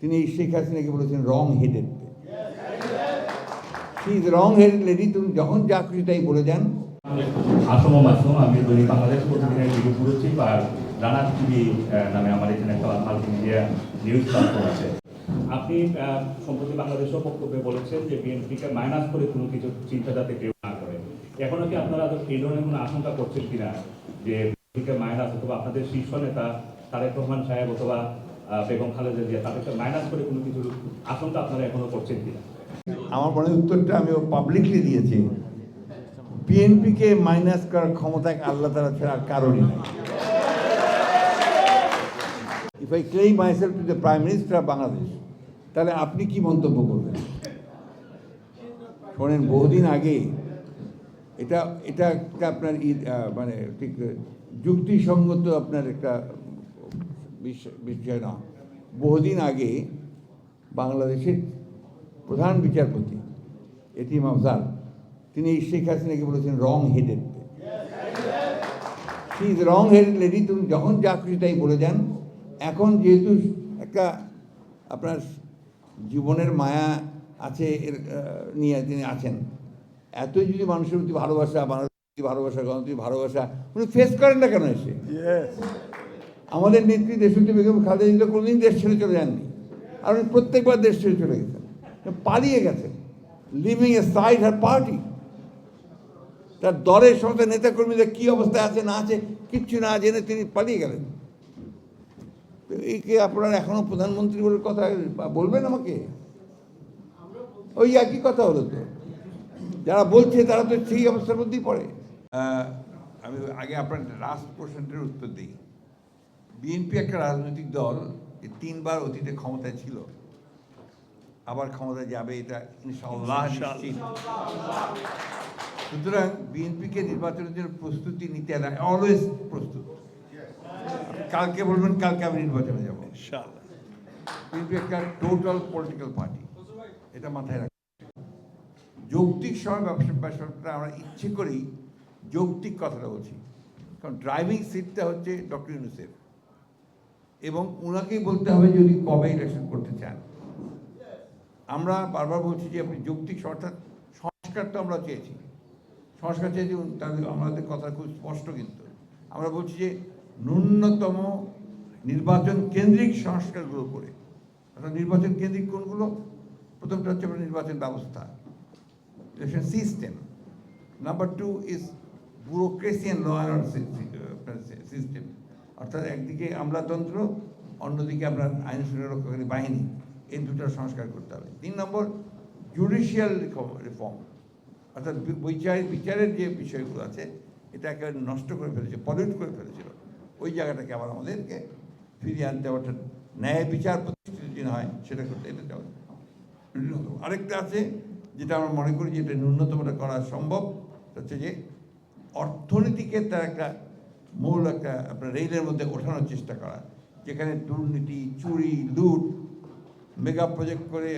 তিনি শেখ হাসিনাকে বলেছেন wrong headed is wrong headed lady তুমি যখন যা খুশি তাই বলে যান আসম মাসুম আমি দৈনিক বাংলাদেশ প্রতিদিনের ভিডিও পুরোচ্ছি আর রানা টিভি নামে আমার এখানে একটা মাল্টি মিডিয়া নিউজ প্ল্যাটফর্ম আছে। আপনি সম্প্রতি বাংলাদেশেও বক্তব্যে বলেছেন যে বিএনপিকে মাইনাস করে কোনো কিছু চিন্তা কেউ না করে। এখনও কি আপনারা এই ধরনের কোনো আশঙ্কা করছেন কিনা? যে বিএনপিকে মাইনাস অথবা আপনাদের শীর্ষ নেতা তারেক রহমান সাহেব অথবা বেগম খালেদা জিয়া তাদেরকে মাইনাস করে কোনো কিছুর আশঙ্কা আপনারা এখনও করছেন কিনা? আমার মনে উত্তরটা আমি পাবলিকলি দিয়েছি। বিএনপিকে মাইনাস করার ক্ষমতা আল্লাহ তারা ছাড়া কারণই নেই। If I claim myself to the prime minister of Bangladesh তাহলে আপনি কি মন্তব্য করবেন? শোনেন, বহুদিন আগে এটা এটা একটা আপনার মানে ঠিক, যুক্তিসঙ্গত আপনার একটা বিষয় না বহুদিন আগে বাংলাদেশের প্রধান বিচারপতি এটিএম আফজাল, তিনি শেখ হাসিনাকে বলেছেন wrong headed she is wrong headed lady তুমি যখন যা খুশি তাই বলে যান। এখন যেহেতু একটা আপনার জীবনের মায়া আছে এর নিয়ে তিনি আছেন। এতই যদি মানুষের প্রতি ভালোবাসা, বাংলাদেশের প্রতি ভালোবাসা, গণতন্ত্রের ভালোবাসা, উনি ফেস করেন না কেন এসে? আমাদের নেত্রী দেশটি বেগম খালেদা জিয়া কোনোদিন দেশ ছেড়ে চলে যাননি। আর উনি প্রত্যেকবার দেশ ছেড়ে চলে গেছেন। পালিয়ে গেছেন। লিভিং এ সাইড হার পার্টি তার দলের সমস্ত নেতাকর্মীদের কী অবস্থায় আছে, না আছে, কিচ্ছু না জেনে তিনি পালিয়ে গেলেন। একে আপনারা এখনও প্রধানমন্ত্রী বলে কথা বলবেন আমাকে? ওই একই কথা হলো তো। যারা বলছে তারা তো সেই অবস্থার মধ্যেই পড়ে। আমি আগে আপনার লাস্ট কোশ্চেনটার উত্তর দিই। বিএনপি একটা রাজনৈতিক দল তিনবার অতীতে ক্ষমতায় ছিল। আবার ক্ষমতায় যাবে এটা ইনশাআল্লাহ নিশ্চিত। সুতরাং বিএনপিকে নির্বাচনের জন্য প্রস্তুতি নিতে অলওয়েজ প্রস্তুত। কালকে বলবেন কালকে আমি নির্বাচনে যাব। বিএনপি একটা টোটাল পলিটিক্যাল পার্টি এটা মাথায় রাখবেন যৌক্তিক সময় ব্যবসা ব্যবসাটা আমরা ইচ্ছে করেই যৌক্তিক কথাটা বলছি। কারণ ড্রাইভিং সিটটা হচ্ছে ডক্টর ইউনুসেফ এবং ওনাকেই বলতে হবে যদি কবে ইলেকশন করতে চান। আমরা বারবার বলছি যে আপনি যৌক্তিক অর্থাৎ সংস্কার তো আমরা চেয়েছি। সংস্কার চেয়েছি তাদের, আমাদের কথা খুব স্পষ্ট কিন্তু। আমরা বলছি যে ন্যূনতম নির্বাচন কেন্দ্রিক সংস্কারগুলো করে। অর্থাৎ নির্বাচন কেন্দ্রিক কোনগুলো? প্রথমটা হচ্ছে আপনার নির্বাচন ব্যবস্থা election system number two is bureaucracy and law and system অর্থাৎ একদিকে আমলাতন্ত্র, অন্যদিকে আপনার আইন শৃঙ্খলা রক্ষাকারী বাহিনী, এই দুটো সংস্কার করতে হবে। তিন নম্বর জুডিশিয়াল রিফর্ম অর্থাৎ বিচার বিচারের যে বিষয়গুলো আছে, এটা একেবারে নষ্ট করে ফেলেছে পলিউট করে ফেলেছিল। ওই জায়গাটাকে আবার আমাদেরকে ফিরিয়ে আনতে হবে, অর্থাৎ ন্যায় বিচার প্রতিষ্ঠিত যে হয়, সেটা করতে এটা আরেকটা আছে, যেটা আমরা মনে করি যে এটা ন্যূনতমটা করা সম্ভব হচ্ছে যে অর্থনীতিকে তার একটা মূল একটা আপনার রেলের মধ্যে ওঠানোর চেষ্টা করা যেখানে দুর্নীতি চুরি লুট মেগা প্রজেক্ট করে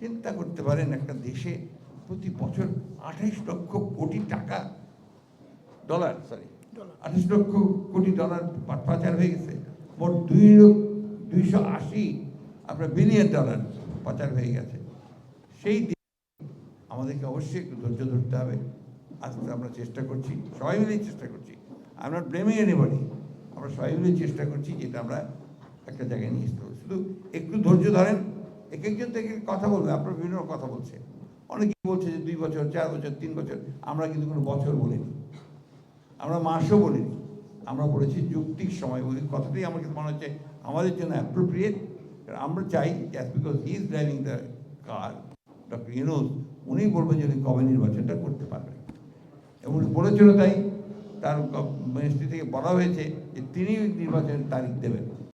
চিন্তা করতে পারেন একটা দেশে প্রতি বছর আঠাইশ লক্ষ কোটি টাকা ডলার সরি আঠাশ লক্ষ কোটি ডলার পাচার হয়ে গেছে। মোট দুই দুইশো আশি আপনার বিলিয়ন ডলার পাচার হয়ে গেছে। সেই দিকে আমাদেরকে অবশ্যই একটু ধৈর্য ধরতে হবে। আজকে আমরা চেষ্টা করছি সবাই মিলেই চেষ্টা করছি। আমরা ব্লেমিং এনিবডি আমরা সবাই মিলে চেষ্টা করছি যেটা আমরা একটা জায়গায় নিয়ে আসতে শুধু একটু ধৈর্য ধরেন, এক একজন থেকে কথা বলবে, আপনার বিভিন্ন কথা বলছে। অনেকেই বলছে যে দুই বছর, চার বছর, তিন বছর, আমরা কিন্তু কোনো বছর বলিনি। আমরা মাসও বলিনি। আমরা বলেছি যৌক্তিক সময় বলি কথাটাই আমার কিন্তু মনে হচ্ছে আমাদের জন্য অ্যাপ্রোপ্রিয়েট আমরা চাই just because he is driving the car doctor Yunus উনি বলবেন যে উনি কবে নির্বাচনটা করতে পারবেন। এবং উনি বলেছিল তাই তার মিনিস্ট্রি থেকে বলা হয়েছে যে তিনি নির্বাচনের তারিখ দেবেন।